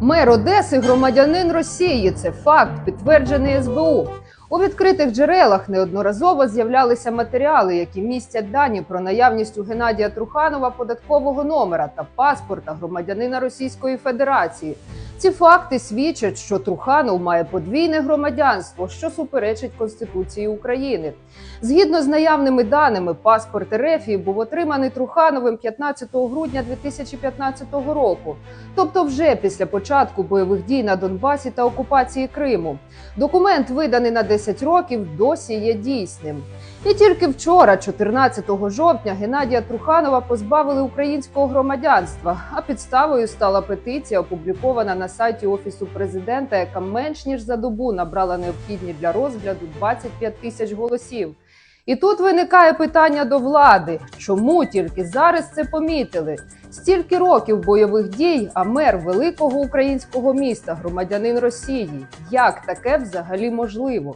Мер Одеси громадянин Росії. Це факт, підтверджений СБУ. У відкритих джерелах неодноразово з'являлися матеріали, які містять дані про наявність у Геннадія Труханова податкового номера та паспорта громадянина Російської Федерації. Ці факти свідчать, що Труханов має подвійне громадянство, що суперечить Конституції України. Згідно з наявними даними, паспорт Ерефії був отриманий Трухановим 15 грудня 2015 року, тобто вже після початку бойових дій на Донбасі та окупації Криму. Документ, виданий на 10 років, досі є дійсним. І тільки вчора, 14 жовтня, Геннадія Труханова позбавили українського громадянства. А підставою стала петиція, опублікована на сайті офісу президента, яка менш ніж за добу набрала необхідні для розгляду 25 тисяч голосів. І тут виникає питання до влади, чому тільки зараз це помітили? Стільки років бойових дій, а мер великого українського міста, громадянин Росії. Як таке взагалі можливо?